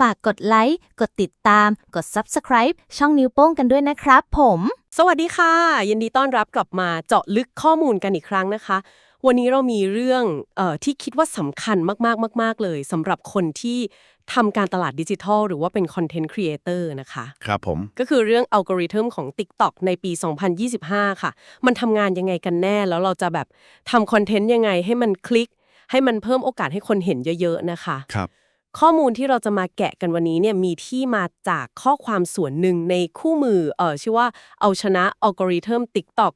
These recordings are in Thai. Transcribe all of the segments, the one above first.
ฝากกดไลค์ กดติดตาม กด Subscribe ช่องนิ้วโป้งกันด้วยนะครับผม สวัสดีค่ะ ยินดีต้อนรับกลับมาเจาะลึกข้อมูลกันอีกครั้งนะคะ วันนี้เรามีเรื่องเออที่คิดว่าสำคัญมากๆมาก ๆ เลยสำหรับคนที่ทำการตลาดดิจิทัล หรือว่าเป็นคอนเทนต์ครีเอเตอร์นะคะ ครับผม ก็คือเรื่องอัลกอริทึมของ TikTok ในปี 2025 ค่ะ มันทำงานยังไงกันแน่ แล้วเราจะแบบทำคอนเทนต์ยังไงให้มันคลิก ให้มันเพิ่มโอกาสให้คนเห็นเยอะ ๆ นะคะ ครับ ข้ข้อมูลที่เราจะมาแกะกันวันนี้เนี่ยมีที่มาจากข้อความส่วนหนึ่งในคู่มือเออชื่อว่าเอาชนะอัลกอริทึม TikTok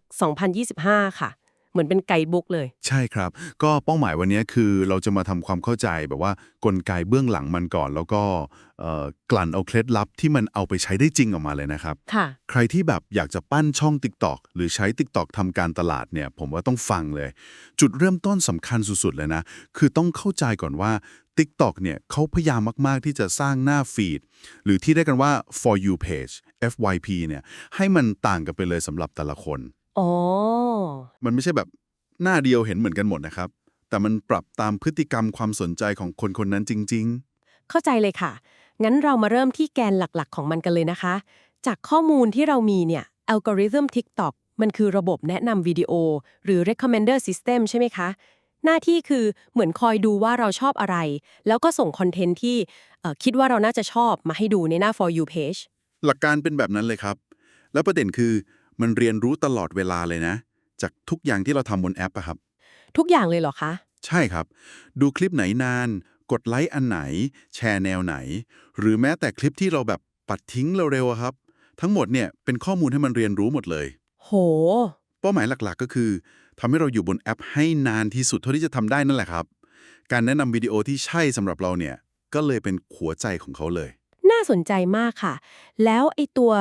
2025 ค่ะ เหมือนเป็นไกด์บุ๊กเลย ใช่ครับ ก็เป้าหมายวันนี้คือเราจะมาทำความเข้าใจแบบว่ากลไกเบื้องหลังมันก่อน แล้วก็เอ่อกลั่นเอาเคล็ดลับที่มันเอาไปใช้ได้จริงออกมาเลยนะครับค่ะ ใครที่แบบอยากจะปั้นช่อง TikTok หรือใช้ TikTok ทำการตลาดเนี่ย ผมว่าต้องฟังเลย จุดเริ่มต้นสำคัญสุดๆเลยนะ คือต้องเข้าใจก่อนว่า TikTok เนี่ยเขาพยายามมาก ๆ ที่จะสร้างหน้าฟีด หรือที่ได้กันว่า for you page FYP เนี่ยให้มันต่างกันไปเลยสำหรับแต่ละคน อ๋อ มันไม่ใช่แบบหน้าเดียวเห็นเหมือนกันหมดนะครับ แต่มันปรับตามพฤติกรรมความสนใจของคนคนนั้นจริงเข้าใจเลยค่ะ งั้นเรามาเริ่มที่แกนหลักๆ ของมันกันเลยนะคะ จากข้อมูลที่เรามีเนี่ยอัลกอริทึม TikTok มันคือระบบแนะนำวิดีโอ หรือ recommender system ใช่ไหมคะ หน้าที่คือเหมือนคอยดูว่าเราชอบอะไร แล้วก็ส่งคอนเทนต์ที่เอ่อคิดว่าเราน่าจะชอบมาให้ดูในหน้า for you page ๆหลักการเป็นแบบนั้นเลยครับ แล้วประเด็นคือมันเรียนรู้ตลอดเวลาเลยนะ จากทุกอย่างที่เราทำบนแอปอะครับ ทุกอย่างเลยเหรอคะ ใช่ครับ ดูคลิปไหนนาน กดไลค์อันไหน แชร์แนวไหน หรือแม้แต่คลิปที่เราแบบปัดทิ้งเร็วๆอะครับ ทั้งหมดเนี่ยเป็นข้อมูลให้มันเรียนรู้หมดเลย โห เป้าหมายหลักๆก็คือ ทำให้เราอยู่บนแอปให้นานที่สุดเท่าที่จะทำได้นั่นแหละครับ การแนะนำวิดีโอที่ใช่สำหรับเราเนี่ย ก็เลยเป็นหัวใจของเขาเลย น่าสนใจมากค่ะ แล้วไอตัว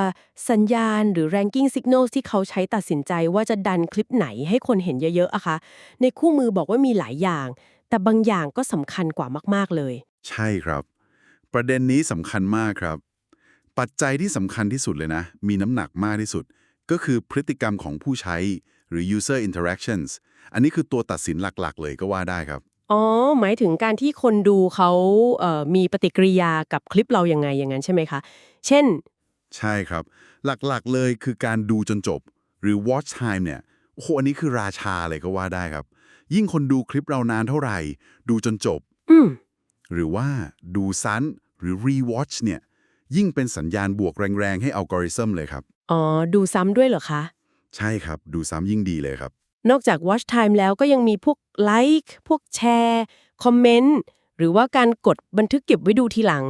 สัญญาณหรือ ranking signals ที่เขาใช้ตัดสินใจว่าจะดันคลิปไหนให้คนเห็นเยอะๆอะคะ ในคู่มือบอกว่ามีหลายอย่าง แต่บางอย่างก็สำคัญกว่ามากๆเลย ใช่ครับ ประเด็นนี้สำคัญมากครับ ปัจจัยที่สำคัญที่สุดเลยนะ มีน้ำหนักมากที่สุด ก็คือพฤติกรรมของผู้ใช้ หรือ user interactions อันนี้คือตัวตัดสินหลักๆ เลยก็ว่าได้ครับ อ๋อ หมายถึงการที่คนดูเขาเอ่อมีปฏิกิริยากับคลิปเรายังไงอย่างนั้นใช่ไหมคะ เช่น ใช่ครับ หลักๆเลยคือการดูจนจบ หรือ watch time เนี่ยโอ้โหอันนี้คือราชาเลยก็ว่าได้ครับ ยิ่งคนดูคลิปเรานานเท่าไหร่ ดูจนจบ อืมหรือว่าดูซ้ำหรือ rewatch เนี่ย ยิ่งเป็นสัญญาณบวกแรงๆ ให้อัลกอริทึมเลยครับ อ๋อ ดูซ้ำด้วยเหรอคะ ใช่ครับ ดูซ้ำยิ่งดีเลยครับ นอกจาก watch time แล้วก็ยังมีพวกไลค์พวกแชร์คอมเมนต์หรือว่าการกดบันทึกเก็บไว้ดูทีหลัง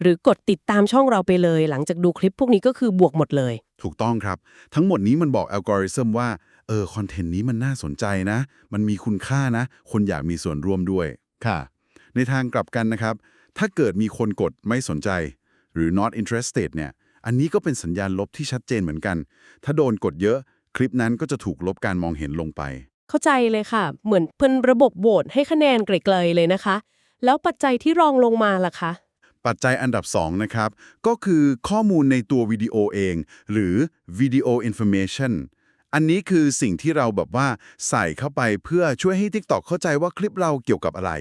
หรือกดติดตามช่องเราไปเลย หลังจากดูคลิปพวกนี้ก็คือบวกหมดเลย ถูกต้องครับ ทั้งหมดนี้มันบอกอัลกอริทึมว่าเออคอนเทนต์นี้มันน่าสนใจนะ มันมีคุณค่านะ คนอยากมีส่วนร่วมด้วยค่ะ ในทางกลับกันนะครับ ถ้าเกิดมีคนกดไม่สนใจ หรือ not interested เนี่ยอันนี้ก็เป็นสัญญาณลบที่ชัดเจนเหมือนกัน ถ้าโดนกดเยอะ คลิปนั้นก็จะถูกลบการมองเห็นลงไป เข้าใจเลยค่ะ เหมือนเพิ่นระบบโหวตให้คะแนนไกลๆเลยนะคะ แล้วปัจจัยที่รองลงมาล่ะคะปัจจัยอันดับ 2 นะครับ ก็คือข้อมูลในตัววิดีโอเอง หรือ video information อันนี้คือสิ่งที่เราแบบว่าใส่เข้าไปเพื่อช่วยให้ TikTok เข้าใจว่าคลิปเราเกี่ยวกับอะไร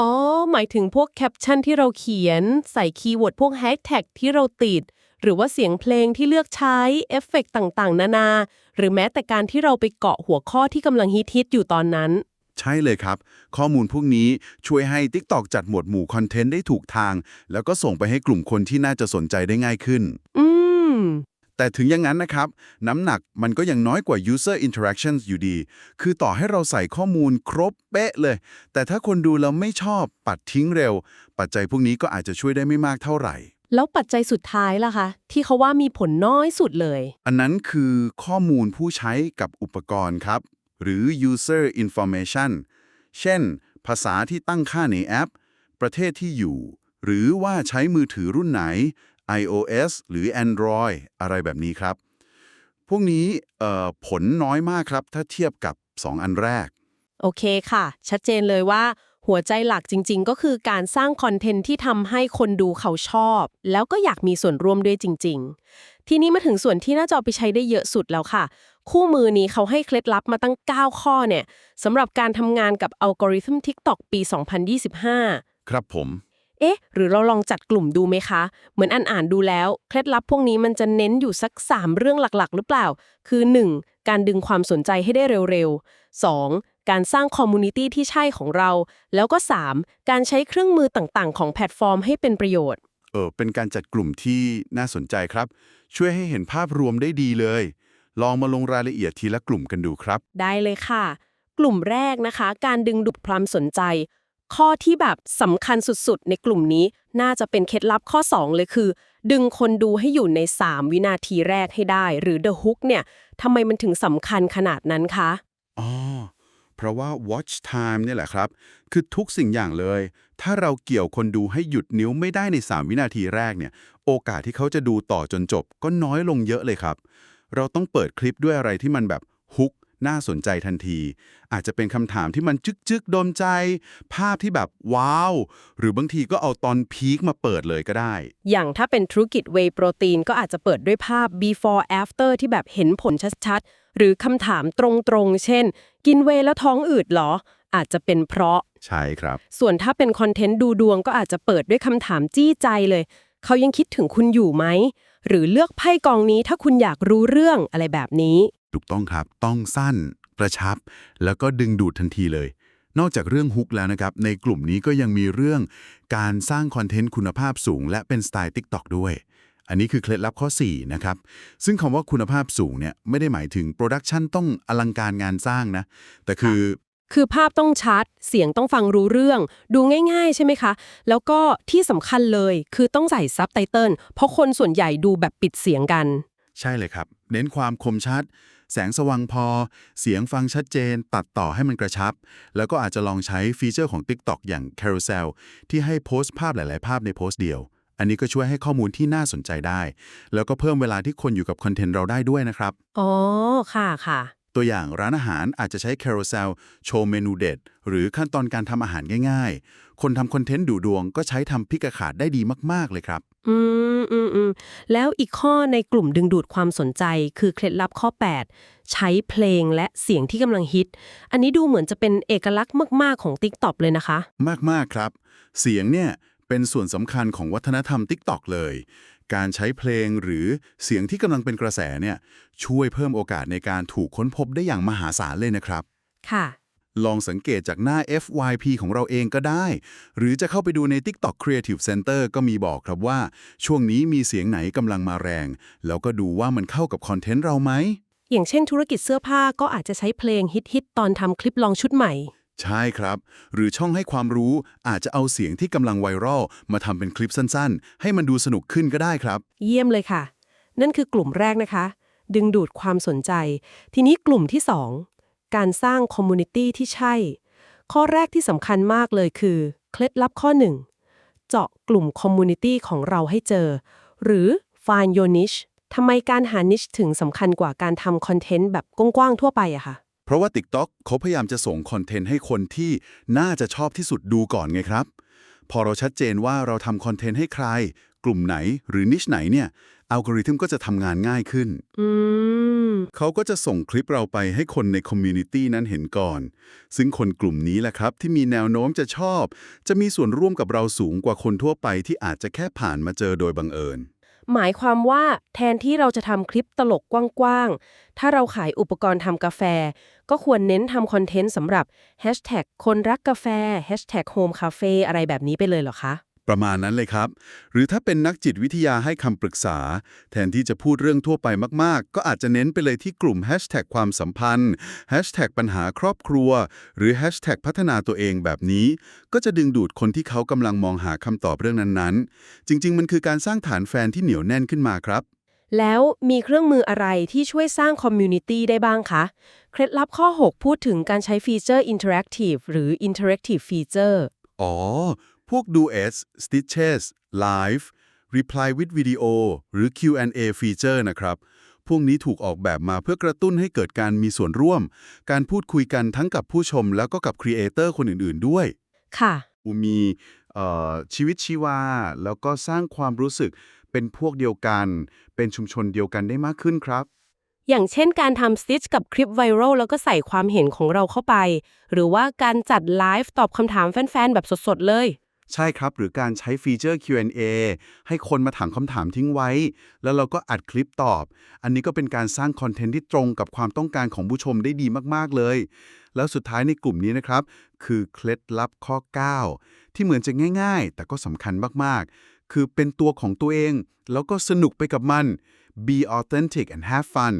อ๋อ หมายถึงพวกแคปชั่นที่เราเขียน ใส่คีย์เวิร์ดพวกแฮชแท็กที่เราติด หรือว่าเสียงเพลงที่เลือกใช้ เอฟเฟกต์ต่างๆ นานา หรือแม้แต่การที่เราไปเกาะหัวข้อที่กำลังฮิตๆอยู่ตอนนั้น ใช่เลยครับ ข้อมูลพวกนี้ช่วยให้ TikTok จัดหมวดหมู่คอนเทนต์ได้ถูกทาง แล้วก็ส่งไปให้กลุ่มคนที่น่าจะสนใจได้ง่ายขึ้น อืม แต่ถึงอย่างนั้นนะครับ น้ำหนักมันก็ยังน้อยกว่า user interactions อยู่ดี คือต่อให้เราใส่ข้อมูลครบเป๊ะเลย แต่ถ้าคนดูแล้วไม่ชอบปัดทิ้งเร็ว ปัจจัยพวกนี้ก็อาจจะช่วยได้ไม่มากเท่าไหร่ แล้วปัจจัยสุดท้ายล่ะคะ ที่เขาว่ามีผลน้อยสุดเลย อันนั้นคือข้อมูลผู้ใช้กับอุปกรณ์ครับ หรือ user information เช่น ภาษาที่ตั้งค่าในแอป ประเทศที่อยู่ หรือว่าใช้มือถือรุ่นไหน iOS หรือ Android อะไรแบบนี้ครับ พวกนี้เอ่อผลน้อยมากครับ ถ้าเทียบกับ 2 อันแรก โอเคค่ะ ชัดเจนเลยว่า หัวใจหลักจริง ๆ ก็คือการสร้างคอนเทนต์ที่ทำให้คนดูเขาชอบ แล้วก็อยากมีส่วนร่วมด้วยจริง ๆ ทีนี้มาถึงส่วนที่น่าจะเอาไปใช้ได้เยอะสุดแล้วค่ะ คู่มือนี้เขาให้เคล็ดลับมาตั้ง 9 ข้อเนี่ยสำหรับการทำงานกับอัลกอริทึม TikTok ปี 2025 ครับผมเอ๊ะ หรือเราลองจัดกลุ่มดูไหมคะ เหมือนอ่านอ่านๆดูแล้ว เคล็ดลับพวกนี้มันจะเน้นอยู่สัก 3 เรื่องหลักๆ หรือเปล่า คือ 1. การดึงความสนใจให้ได้เร็วๆ 2. การสร้างคอมมูนิตี้ที่ใช่ของเรา แล้วก็ 3. การใช้เครื่องมือต่างๆ ของแพลตฟอร์มให้เป็นประโยชน์ เออ เป็นการจัดกลุ่มที่น่าสนใจครับ ช่วยให้เห็นภาพรวมได้ดีเลย ลองมาลงรายละเอียดทีละกลุ่มกันดูครับ ได้เลยค่ะ กลุ่มแรกนะคะ การดึงดูดความสนใจ ข้อที่แบบสำคัญสุดๆ ในกลุ่มนี้ น่าจะเป็นเคล็ดลับข้อ 2 เลยคือ ดึงคนดูให้อยู่ใน 3 วินาทีแรกให้ได้ หรือ The Hook เนี่ยทำไมมันถึงสำคัญขนาดนั้นคะอ๋อ เพราะว่า watch time เนี่ยแหละครับ คือทุกสิ่งอย่างเลย ถ้าเราเกี่ยวคนดูให้หยุดนิ้วไม่ได้ใน 3 วินาทีแรกเนี่ย โอกาสที่เขาจะดูต่อจนจบ ก็น้อยลงเยอะเลยครับ เราต้องเปิดคลิปด้วยอะไรที่มันแบบฮุก น่าสนใจทันที อาจจะเป็นคำถามที่มันจึกจึกๆโดนใจ ภาพที่แบบว้าว หรือบางทีก็เอาตอนพีคมาเปิดเลยก็ได้ อย่างถ้าเป็นธุรกิจ Whey Protein ก็อาจจะเปิดด้วยภาพ before after ที่แบบเห็นผลชัดๆ หรือคำถามตรงๆ เช่น กินเวย์แล้วท้องอืดเหรอ อาจจะเป็นเพราะ ใช่ครับ ส่วนถ้าเป็นคอนเทนต์ดูดวงก็อาจจะเปิดด้วยคำถามจี้ใจเลย เขายังคิดถึงคุณอยู่ไหม หรือเลือกไพ่กองนี้ถ้าคุณอยากรู้เรื่องอะไรแบบนี้ ถูกต้องครับ ต้องสั้น กระชับ แล้วก็ดึงดูดทันทีเลย นอกจากเรื่องฮุกแล้วนะครับ ในกลุ่มนี้ก็ยังมีเรื่องการสร้างคอนเทนต์คุณภาพสูง และเป็นสไตล์ TikTok ด้วย อันนี้คือเคล็ดลับข้อ 4 นะครับ ซึ่งคำว่าคุณภาพสูงเนี่ยไม่ได้หมายถึงโปรดักชันต้องอลังการงานสร้างนะ แต่คือคือภาพต้องชัด เสียงต้องฟังรู้เรื่อง ดูง่าย ๆ ใช่ไหมคะ แล้วก็ที่สำคัญเลยคือต้องใส่ซับไตเติลเพราะคนส่วนใหญ่ดูแบบปิดเสียงกัน ใช่เลยครับ เน้นความคมชัด แสงสว่างพอ เสียงฟังชัดเจน ตัดต่อให้มันกระชับ แล้วก็อาจจะลองใช้ฟีเจอร์ของ TikTok อย่าง Carousel ที่ให้โพสต์ภาพหลาย ๆ ภาพในโพสต์เดียว อันนี้ก็ช่วยให้ข้อมูลที่น่าสนใจได้ แล้วก็เพิ่มเวลาที่คนอยู่กับคอนเทนต์เราได้ด้วยนะครับ อ๋อ ค่ะค่ะ ตัวอย่างร้านอาหารอาจจะใช้ Carousel โชว์เมนูเด็ด หรือขั้นตอนการทำอาหารง่ายๆ คนทำคอนเทนต์ดูดวงก็ใช้ทำพิกะขาดได้ดีมากๆเลยครับ อืมอืมอืมแล้วอีกข้อในกลุ่มดึงดูดความสนใจ คือเคล็ดลับข้อ 8 ใช้เพลงและเสียงที่กำลังฮิต อันนี้ดูเหมือนจะเป็นเอกลักษณ์มาก ๆของ TikTok เลยนะคะ มากๆครับ เสียงเนี่ยเป็นส่วนสำคัญของวัฒนธรรม TikTok เลย การใช้เพลงหรือเสียงที่กำลังเป็นกระแสเนี่ยช่วยเพิ่มโอกาสในการถูกค้นพบได้อย่างมหาศาลเลยนะครับ ค่ะ ลองสังเกตจากหน้า FYP ของเราเองก็ได้ หรือจะเข้าไปดูใน TikTok Creative Center ก็มีบอกครับว่า ช่วงนี้มีเสียงไหนกำลังมาแรง แล้วก็ดูว่ามันเข้ากับคอนเทนต์เราไหมอย่างเช่นธุรกิจเสื้อผ้าก็อาจจะใช้เพลงฮิตๆตอนทำคลิปลองชุดใหม่ ใช่ครับ หรือช่องให้ความรู้อาจจะเอาเสียงที่กำลังไวรัลมาทำเป็นคลิปสั้นๆ ให้มันดูสนุกขึ้นก็ได้ครับ เยี่ยมเลยค่ะ นั่นคือกลุ่มแรกนะคะ ดึงดูดความสนใจ ทีนี้กลุ่มที่ 2 การสร้างคอมมูนิตี้ที่ใช่ ข้อแรกที่สำคัญมากเลยคือ เคล็ดลับข้อ 1 เจาะกลุ่มคอมมูนิตี้ของเราให้เจอ หรือ find your niche ทำไมการหา niche ถึงสำคัญกว่าการทำคอนเทนต์แบบกว้างๆทั่วไปอะค่ะ เพราะว่า TikTok เขาพยายามจะส่งคอนเทนต์ให้คนที่น่าจะชอบที่สุดดูก่อนไงครับ พอเราชัดเจนว่าเราทำคอนเทนต์ให้ใคร กลุ่มไหนหรือนิชไหนเนี่ยอัลกอริทึมก็จะทำงานง่ายขึ้นอืมเขาก็จะส่งคลิปเราไปให้คนในคอมมูนิตี้นั้นเห็นก่อน ซึ่งคนกลุ่มนี้แหละครับ ที่มีแนวโน้มจะชอบ จะมีส่วนร่วมกับเราสูงกว่าคนทั่วไปที่อาจจะแค่ผ่านมาเจอโดยบังเอิญ หมายความว่าแทนที่เราจะทำคลิปตลกกว้างๆ ถ้าเราขายอุปกรณ์ทำกาแฟ ก็ควรเน้นทำคอนเทนต์สำหรับ Hashtag คนรักกาแฟ Hashtag Home Cafe อะไรแบบนี้ไปเลยเหรอคะ ประมาณนั้นเลยครับ หรือถ้าเป็นนักจิตวิทยาให้คำปรึกษา แทนที่จะพูดเรื่องทั่วไปมากๆ ก็อาจจะเน้นไปเลยที่กลุ่ม Hashtag ความสัมพันธ์ Hashtag ปัญหาครอบครัว หรือ Hashtag พัฒนาตัวเองแบบนี้ ก็จะดึงดูดคนที่เขากำลังมองหาคำตอบเรื่องนั้นๆ จริง ๆ มันคือการสร้างฐานแฟนที่เหนียวแน่นขึ้นมาครับแล้วมีเครื่องมืออะไรที่ช่วยสร้างคอมมูนิตี้ได้บ้างคะ เคล็ดลับข้อ 6 พูดถึงการใช้ฟีเจอร์ Interactive หรือ Interactive Feature อ๋อ พวก Duets Stitches Live Reply with Video หรือ Q&A feature นะครับ พวกนี้ถูกออกแบบมาเพื่อกระตุ้นให้เกิดการมีส่วนร่วม การพูดคุยกันทั้งกับผู้ชมแล้วก็กับครีเอเตอร์คนอื่นๆด้วย ค่ะมีเอ่อชีวิตชีวา แล้วก็สร้างความรู้สึกเป็นพวกเดียวกัน เป็นชุมชนเดียวกันได้มากขึ้นครับ อย่างเช่นการทำสติชกับคลิปไวรัลแล้วก็ใส่ความเห็นของเราเข้าไป หรือว่าการจัดไลฟ์ตอบคำถามแฟนๆ แบบสดๆ เลย ใช่ครับ หรือการใช้ฟีเจอร์ Q&A ให้คนมาถามคำถามทิ้งไว้ แล้วเราก็อัดคลิปตอบ อันนี้ก็เป็นการสร้างคอนเทนต์ที่ตรงกับความต้องการของผู้ชมได้ดีมากๆเลย แล้วสุดท้ายในกลุ่มนี้นะครับ คือเคล็ดลับข้อ 9 ที่เหมือนจะง่าย ๆ แต่ก็สำคัญมากๆ คือเป็นตัวของตัวเอง แล้วก็สนุกไปกับมัน be authentic and have fun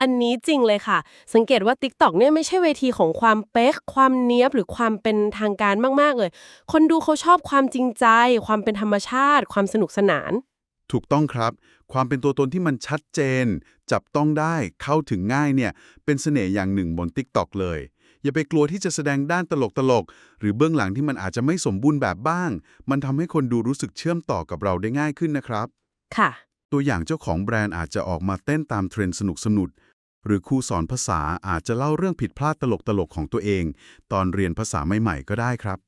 อันนี้จริงเลยค่ะ สังเกตว่า TikTok เนี่ยไม่ใช่เวทีของความเป๊กความเนี้ยบหรือความเป็นทางการมาก ๆ เลย คนดูเขาชอบความจริงใจ ความเป็นธรรมชาติ ความสนุกสนาน ถูกต้องครับ ความเป็นตัวตนที่มันชัดเจน จับต้องได้เข้าถึงง่ายเนี่ยเป็นเสน่ห์อย่างหนึ่งบน TikTok เลย อย่าไปกลัวที่จะแสดงด้านตลกๆหรือเบื้องหลังที่มันอาจจะไม่สมบูรณ์แบบบ้าง มันทำให้คนดูรู้สึกเชื่อมต่อกับเราได้ง่ายขึ้นนะครับ ค่ะ ตัวอย่างเจ้าของแบรนด์อาจจะออกมาเต้นตามเทรนด์สนุกสนุก หรือครูสอนภาษาอาจจะเล่าเรื่องผิดพลาดตลกๆของตัวเอง ตอนเรียนภาษาใหม่ๆก็ได้ครับ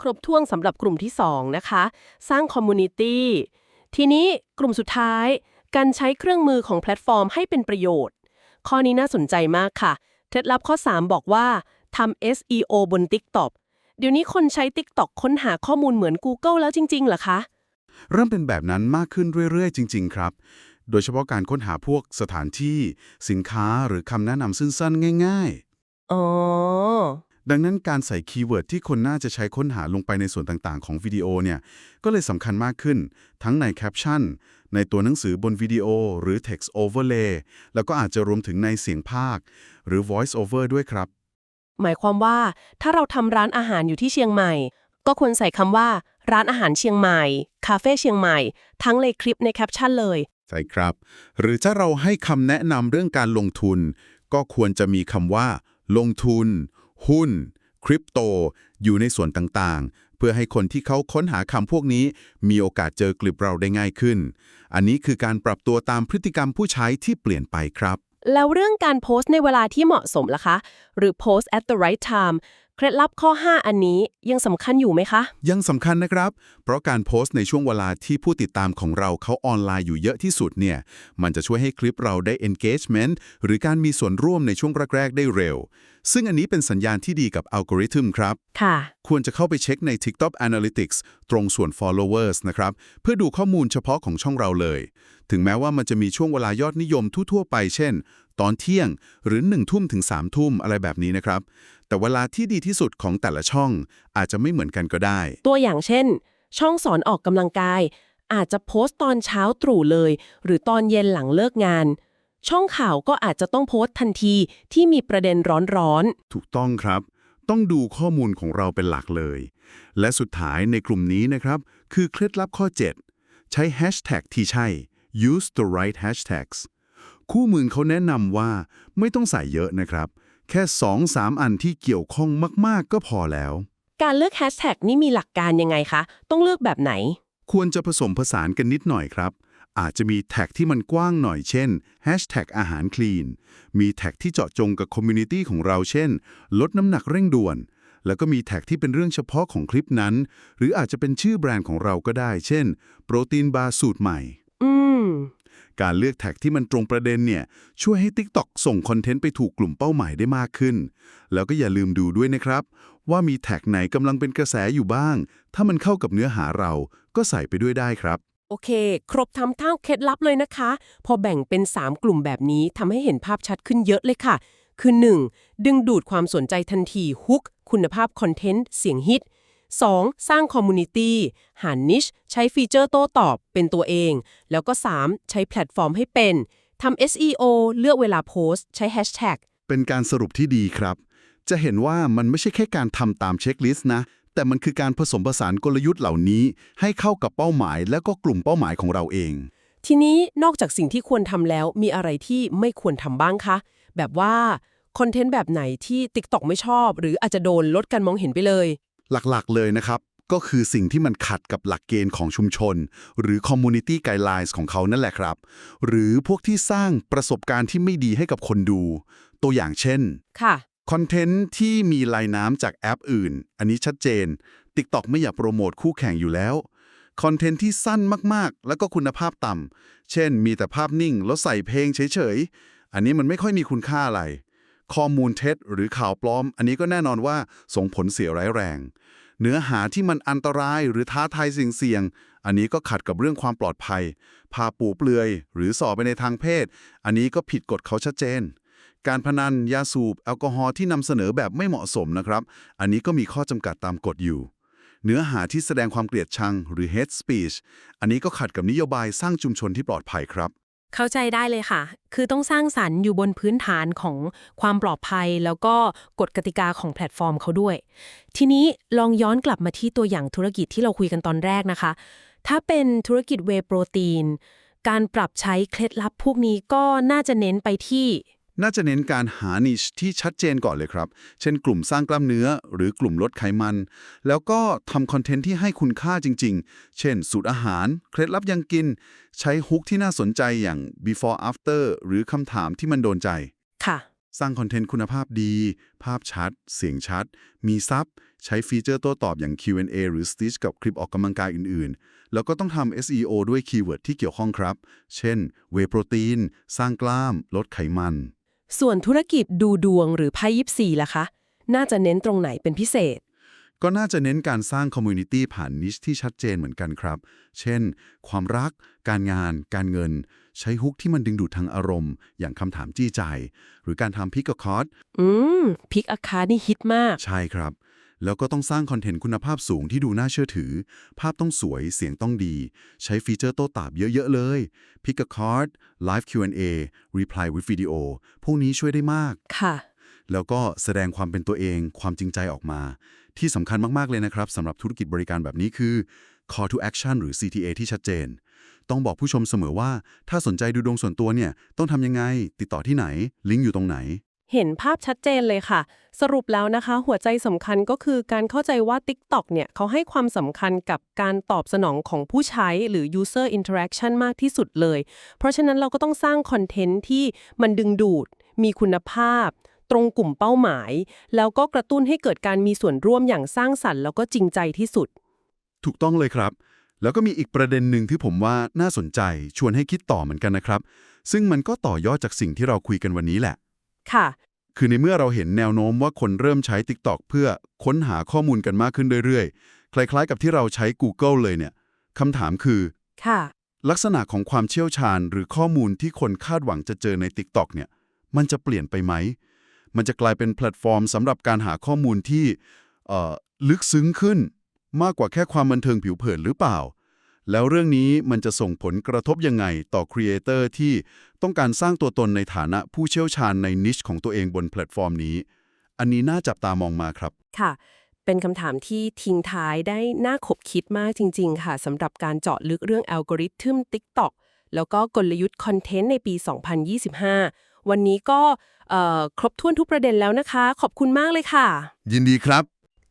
ครบถ้วนสำหรับกลุ่มที่ 2 นะคะ สร้างคอมมูนิตี้ทีนี้กลุ่มสุดท้าย การใช้เครื่องมือของแพลตฟอร์มให้เป็นประโยชน์ ข้อนี้น่าสนใจมากค่ะเคล็ดลับข้อ 3 บอกว่าทำ SEO บน TikTok เดี๋ยวนี้คนใช้ TikTok ค้นหาข้อมูลเหมือน Google แล้วจริงๆเหรอคะ เริ่มเป็นแบบนั้นมากขึ้นเรื่อยๆ จริง ๆ ครับ โดยเฉพาะการค้นหาพวกสถานที่ สินค้าหรือคำแนะนำสั้นๆ ง่ายอ๋อๆดังนั้นการใส่คีย์เวิร์ดที่คนน่าจะใช้ค้นหาลงไปในส่วนต่างๆ ของวิดีโอเนี่ย ก็เลยสำคัญมากขึ้น ทั้งในแคปชั่น ในตัวหนังสือบนวิดีโอ หรือ text overlay แล้วก็อาจจะรวมถึงในเสียงภาค หรือ voice over ด้วยครับ หมายความว่าถ้าเราทำร้านอาหารอยู่ที่เชียงใหม่ ก็ควรใส่คำว่า ร้านอาหารเชียงใหม่ คาเฟ่เชียงใหม่ ทั้งในคลิปในแคปชั่นเลย ใช่ครับ หรือถ้าเราให้คำแนะนำเรื่องการลงทุน ก็ควรจะมีคำว่า ลงทุน หุ้น คริปโต อยู่ในส่วนต่างๆ เพื่อให้คนที่เขาค้นหาคำพวกนี้ มีโอกาสเจอกลิปเราได้ง่ายขึ้น อันนี้คือการปรับตัวตามพฤติกรรมผู้ใช้ที่เปลี่ยนไปครับแล้วเรื่องการโพสต์ในเวลาที่เหมาะสมล่ะคะ หรือ post at the right time เคล็ดลับข้อ 5 อันนี้ยังสำคัญอยู่ไหมคะ ยังสำคัญนะครับ เพราะการโพสต์ในช่วงเวลาที่ผู้ติดตามของเราเขาออนไลน์อยู่เยอะที่สุดเนี่ย มันจะช่วยให้คลิปเราได้ engagement หรือการมีส่วนร่วมในช่วงแรก ๆ ได้เร็ว ซึ่งอันนี้เป็นสัญญาณที่ดีกับอัลกอริทึมครับ ค่ะ ควรจะเข้าไปเช็คใน TikTok Analytics ตรงส่วน followers นะครับ เพื่อดูข้อมูลเฉพาะของช่องเราเลย ถึงแม้ว่ามันจะมีช่วงเวลายอดนิยมทั่วๆไป เช่น ตอนเที่ยงหรือ1ทุ่มถึง3ทุ่มอะไรแบบนี้นะครับ แต่เวลาที่ดีที่สุดของแต่ละช่องอาจจะไม่เหมือนกันก็ได้ ตัวอย่างเช่น ช่องสอนออกกำลังกาย อาจจะโพสต์ตอนเช้าตรู่เลย หรือตอนเย็นหลังเลิกงาน ช่องข่าวก็อาจจะต้องโพสต์ทันทีที่มีประเด็นร้อนถูกต้องครับ ต้องดูข้อมูลของเราเป็นหลักเลย และสุดท้ายในกลุ่มนี้นะครับ คือเคล็ดลับข้อ 7 ใช้แฮชแท็กที่ใช่ use the right hashtags คู่มือเขาแนะนำว่าไม่ต้องใส่เยอะนะครับ แค่2-3อันที่เกี่ยวข้องมากๆ ก็พอแล้วๆการเลือกแฮชแท็กนี่มีหลักการยังไงคะ ต้องเลือกแบบไหน ควรจะผสมผสานกันนิดหน่อยครับ อาจจะมีแท็กที่มันกว้างหน่อยเช่น hashtag อาหารคลีน มีแท็กที่เจาะจงกับคอมมูนิตี้ของเราเช่น ลดน้ำหนักเร่งด่วน แล้วก็มีแท็กที่เป็นเรื่องเฉพาะของคลิปนั้น หรืออาจจะเป็นชื่อแบรนด์ของเราก็ได้ เช่น โปรตีนบาร์สูตรใหม่ อืม การเลือกแท็กที่มันตรงประเด็นเนี่ยช่วยให้ TikTok ส่งคอนเทนต์ไปถูกกลุ่มเป้าหมายได้มากขึ้น แล้วก็อย่าลืมดูด้วยนะครับ ว่ามีแท็กไหนกำลังเป็นกระแสอยู่บ้าง ถ้ามันเข้ากับเนื้อหาเราก็ใส่ไปด้วยได้ครับ โอเค ครบทำเท่าเคล็ดลับเลยนะคะ พอแบ่งเป็น 3 กลุ่มแบบนี้ทำให้เห็นภาพชัดขึ้นเยอะเลยค่ะ คือ 1. ดึงดูดความสนใจทันทีฮุกคุณภาพคอนเทนต์เสียงฮิต 2. สร้างคอมมูนิตี้หานิช ใช้ฟีเจอร์โต้ตอบเป็นตัวเอง แล้วก็ 3. ใช้แพลตฟอร์มให้เป็นทำ SEO เลือกเวลาโพสต์ ใช้แฮชแท็กเป็นการสรุปที่ดีครับ จะเห็นว่ามันไม่ใช่แค่การทำตามเช็คลิสต์นะ แต่มันคือการผสมผสานกลยุทธ์เหล่านี้ ให้เข้ากับเป้าหมาย และก็กลุ่มเป้าหมายของเราเอง ทีนี้นอกจากสิ่งที่ควรทำแล้วมีอะไรที่ไม่ควรทำบ้างคะ แบบว่าคอนเทนต์แบบไหนที่ TikTok ไม่ชอบ หรืออาจจะโดนลดการมองเห็นไปเลย หลักๆ เลยนะครับ ก็คือสิ่งที่มันขัดกับหลักเกณฑ์ของชุมชน หรือ Community Guidelines ของเขานั่นแหละครับ หรือพวกที่สร้างประสบการณ์ที่ไม่ดีให้กับคนดู ตัวอย่างเช่น ค่ะ คอนเทนต์ที่มีลายน้ำจากแอปอื่น อันนี้ชัดเจน TikTok ไม่อยากโปรโมทคู่แข่งอยู่แล้วคอนเทนต์ที่สั้นมากๆ แล้วก็คุณภาพต่ำ เช่น มีแต่ภาพนิ่งแล้วใส่เพลงเฉยๆ อันนี้มันไม่ค่อยมีคุณค่าอะไร ข้อมูลเท็จหรือข่าวปลอม อันนี้ก็แน่นอนว่าส่งผลเสียร้ายแรง เนื้อหาที่มันอันตรายหรือท้าทายสิ่งเสี่ยง อันนี้ก็ขัดกับเรื่องความปลอดภัย พาปูเปลือย หรือส่อไปในทางเพศ อันนี้ก็ผิดกฎเขาชัดเจน การพนันยาสูบแอลกอฮอล์ที่นำเสนอแบบไม่เหมาะสมนะครับ อันนี้ก็มีข้อจำกัดตามกฎอยู่เนื้อหาที่แสดงความเกลียดชังหรือ hate speech อันนี้ก็ขัดกับนโยบายสร้างชุมชนที่ปลอดภัยครับ เข้าใจได้เลยค่ะ คือต้องสร้างสรรค์อยู่บนพื้นฐานของความปลอดภัย แล้วก็กฎกติกาของแพลตฟอร์มเขาด้วย ทีนี้ลองย้อนกลับมาที่ตัวอย่างธุรกิจที่เราคุยกันตอนแรกนะคะ ถ้าเป็นธุรกิจเวโปรตีน การปรับใช้เคล็ดลับพวกนี้ก็น่าจะเน้นไปที่ น่าจะเน้นการหา niche ที่ชัดเจนก่อนเลยครับ เช่นกลุ่มสร้างกล้ามเนื้อ หรือกลุ่มลดไขมัน แล้วก็ทำคอนเทนต์ที่ให้คุณค่าจริง ๆ เช่น สูตรอาหาร เคล็ดลับยังกิน ใช้ฮุกที่น่าสนใจอย่าง before after หรือคำถามที่มันโดนใจ ค่ะ สร้างคอนเทนต์คุณภาพดี ภาพชัด เสียงชัด มีซับ ใช้ฟีเจอร์โต้ตอบอย่าง Q&A หรือ Stitch กับคลิปออกกำลังกายอื่น ๆ แล้วก็ต้องทำ SEO ด้วยคีย์เวิร์ดที่เกี่ยวข้องครับ เช่น เวโปรตีน สร้างกล้าม ลดไขมัน ส่วนธุรกิจดูดวงหรือไพ่ยิปซีล่ะคะ น่าจะเน้นตรงไหนเป็นพิเศษ ก็น่าจะเน้นการสร้างคอมมูนิตี้ผ่านนิชที่ชัดเจนเหมือนกันครับ เช่น ความรัก การงาน การเงิน ใช้ฮุกที่มันดึงดูดทางอารมณ์ อย่างคำถามจี้ใจ หรือการทำพิกคอร์ดอืมพิกอาคานี่ฮิตมาก ใช่ครับ แล้วก็ต้องสร้างคอนเทนต์คุณภาพสูงที่ดูน่าเชื่อถือ ภาพต้องสวย เสียงต้องดี ใช้ฟีเจอร์โต้ตอบเยอะ ๆ เลย Pick a card Live Q&A Reply with Video พวกนี้ช่วยได้มาก ค่ะ แล้วก็แสดงความเป็นตัวเอง ความจริงใจออกมา ที่สำคัญมาก ๆ เลยนะครับสำหรับธุรกิจบริการแบบนี้คือ call to action หรือ CTA ที่ชัดเจน ต้องบอกผู้ชมเสมอว่า ถ้าสนใจดูดวงส่วนตัวเนี่ย ต้องทำยังไง ติดต่อที่ไหน ลิงก์อยู่ตรงไหน เห็นภาพชัดเจนเลยค่ะ สรุปแล้วนะคะ หัวใจสำคัญก็คือการเข้าใจว่า TikTok เนี่ยเขาให้ความสำคัญกับการตอบสนองของผู้ใช้หรือ user interaction มากที่สุดเลย เพราะฉะนั้นเราก็ต้องสร้างคอนเทนต์ที่มันดึงดูด มีคุณภาพ ตรงกลุ่มเป้าหมาย แล้วก็กระตุ้นให้เกิดการมีส่วนร่วมอย่างสร้างสรรค์แล้วก็จริงใจที่สุด ถูกต้องเลยครับ แล้วก็มีอีกประเด็นหนึ่งที่ผมว่าน่าสนใจชวนให้คิดต่อเหมือนกันนะครับ ซึ่งมันก็ต่อยอดจากสิ่งที่เราคุยกันวันนี้แหละค่ะ คือในเมื่อเราเห็นแนวโน้มว่าคนเริ่มใช้ TikTok เพื่อค้นหาข้อมูลกันมากขึ้นเรื่อยๆ คล้ายๆ กับที่เราใช้ Google เลยเนี่ยคำถามคือ ค่ะ ลักษณะของความเชี่ยวชาญหรือข้อมูลที่คนคาดหวังจะเจอใน TikTok เนี่ย มันจะเปลี่ยนไปไหม มันจะกลายเป็นแพลตฟอร์มสำหรับการหาข้อมูลที่เอ่อลึกซึ้งขึ้น มากกว่าแค่ความบันเทิงผิวเผินหรือเปล่า แล้วเรื่องนี้มันจะส่งผลกระทบยังไงต่อครีเอเตอร์ที่ต้องการสร้างตัวตนในฐานะผู้เชี่ยวชาญในนิชของตัวเองบนแพลตฟอร์มนี้ อันนี้น่าจับตามองมาครับ ค่ะ เป็นคำถามที่ทิ้งท้ายได้น่าขบคิดมากจริง ๆ ค่ะสำหรับการเจาะลึกเรื่องอัลกอริทึม TikTok แล้วก็กลยุทธ์คอนเทนต์ในปี 2025 วันนี้ก็เอ่อครบถ้วนทุกประเด็นแล้วนะคะ ขอบคุณมากเลยค่ะ ยินดีครับ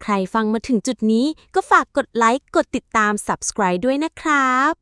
ใครฟังมาถึงจุดนี้ก็ฝากกดไลค์ กดติดตาม subscribe ด้วยนะครับ